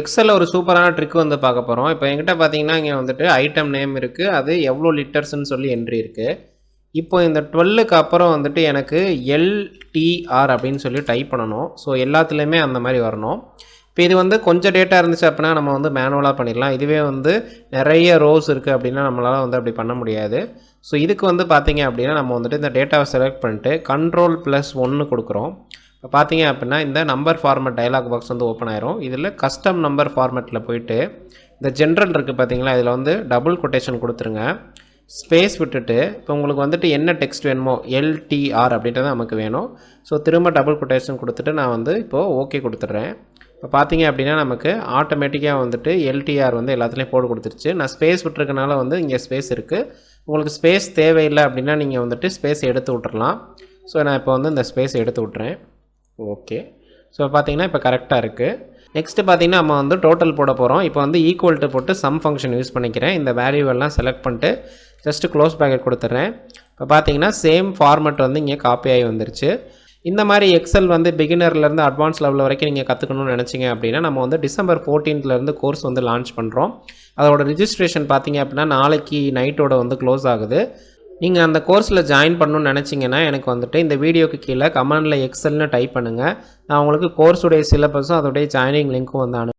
எக்ஸலில் ஒரு சூப்பரான ட்ரிக் வந்து பார்க்க போகிறோம் இப்போ என்கிட்ட பார்த்தீங்கன்னா இங்கே வந்துட்டு ஐட்டம் நேம் இருக்குது அது எவ்வளோ லிட்டர்ஸ்னு சொல்லி என்ட்ரி இருக்குது இப்போ இந்த டுவெல்லுக்கு அப்புறம் வந்துட்டு எனக்கு எல்டிஆர் அப்படின்னு சொல்லி டைப் பண்ணணும். ஸோ எல்லாத்துலேயுமே அந்த மாதிரி வரணும். இப்போ இது வந்து கொஞ்சம் டேட்டா இருந்துச்சு அப்படின்னா நம்ம வந்து மேனுவலாக பண்ணிடலாம். இதுவே வந்து நிறைய ரோஸ் இருக்குது அப்படின்னா நம்மளால் வந்து அப்படி பண்ண முடியாது. ஸோ இதுக்கு வந்து பார்த்தீங்க அப்படின்னா நம்ம வந்துட்டு இந்த டேட்டாவை செலக்ட் பண்ணிட்டு கண்ட்ரோல் ப்ளஸ் ஒன்று கொடுக்குறோம். இப்போ பார்த்தீங்க அப்படின்னா இந்த நம்பர் ஃபார்மட் டயலாக் பாக்ஸ் வந்து ஓப்பன் ஆயிரும். இதில் கஸ்டம் நம்பர் ஃபார்மேட்டில் போயிட்டு இந்த ஜென்ரல் இருக்குது பார்த்தீங்களா இதில் வந்து டபுள் கொட்டேஷன் கொடுத்துருங்க. ஸ்பேஸ் விட்டுட்டு இப்போ உங்களுக்கு வந்துட்டு என்ன டெக்ஸ்ட் வேணுமோ எல்டிஆர் அப்படின்றது நமக்கு வேணும். ஸோ திரும்ப டபுள் கொட்டேஷன் கொடுத்துட்டு நான் வந்து இப்போது ஓகே கொடுத்துட்றேன். இப்போ பார்த்தீங்க அப்படின்னா நமக்கு ஆட்டோமேட்டிக்காக வந்துட்டு எல்டிஆர் வந்து எல்லாத்துலேயும் போட்டு கொடுத்துருச்சு. நான் ஸ்பேஸ் விட்டுருக்கனால வந்து இங்கே ஸ்பேஸ் இருக்குது உங்களுக்கு ஸ்பேஸ் தேவையில்லை அப்படின்னா நீங்கள் வந்துட்டு ஸ்பேஸ் எடுத்து விட்டுறலாம். ஸோ நான் இப்போ வந்து இந்த ஸ்பேஸ் எடுத்து விட்றேன் ஓகே ஸோ பார்த்தீங்கன்னா இப்போ கரெக்டாக இருக்குது நெக்ஸ்ட்டு பார்த்தீங்கன்னா நம்ம வந்து டோட்டல் போட போகிறோம் இப்போ வந்து ஈக்குவல்ட்டு போட்டு சம் ஃபங்க்ஷன் யூஸ் பண்ணிக்கிறேன். இந்த வேல்யூ எல்லாம் செலக்ட் பண்ணிட்டு ஜஸ்ட்டு க்ளோஸ் பேக்கெட் கொடுத்துட்றேன் இப்போ பார்த்தீங்கன்னா சேம் ஃபார்மெட் வந்து இங்கே காப்பி ஆகி வந்துருச்சு. இந்த மாதிரி எக்ஸல் வந்து பிகினர்லேருந்து அட்வான்ஸ் லெவல் வரைக்கும் நீங்கள் கற்றுக்கணும்னு நினச்சிங்க அப்படின்னா நம்ம வந்து டிசம்பர் ஃபோர்டீன்த்லேருந்து கோர்ஸ் வந்து லான்ச் பண்ணுறோம் அதோட ரிஜிஸ்ட்ரேஷன் பார்த்தீங்க அப்படின்னா நாளைக்கு நைட்டோட வந்து க்ளோஸ் ஆகுது. நீங்கள் அந்த கோர்ஸில் ஜாயின் பண்ணணும்னு நினச்சிங்கன்னா எனக்கு வந்துட்டு இந்த வீடியோக்கு கீழே கமெண்டில் எக்ஸல்னு டைப் பண்ணுங்கள் நான் உங்களுக்கு கோர்ஸுடைய சிலபஸும் அதோடைய ஜாயினிங் லிங்க்கும் வந்து அனு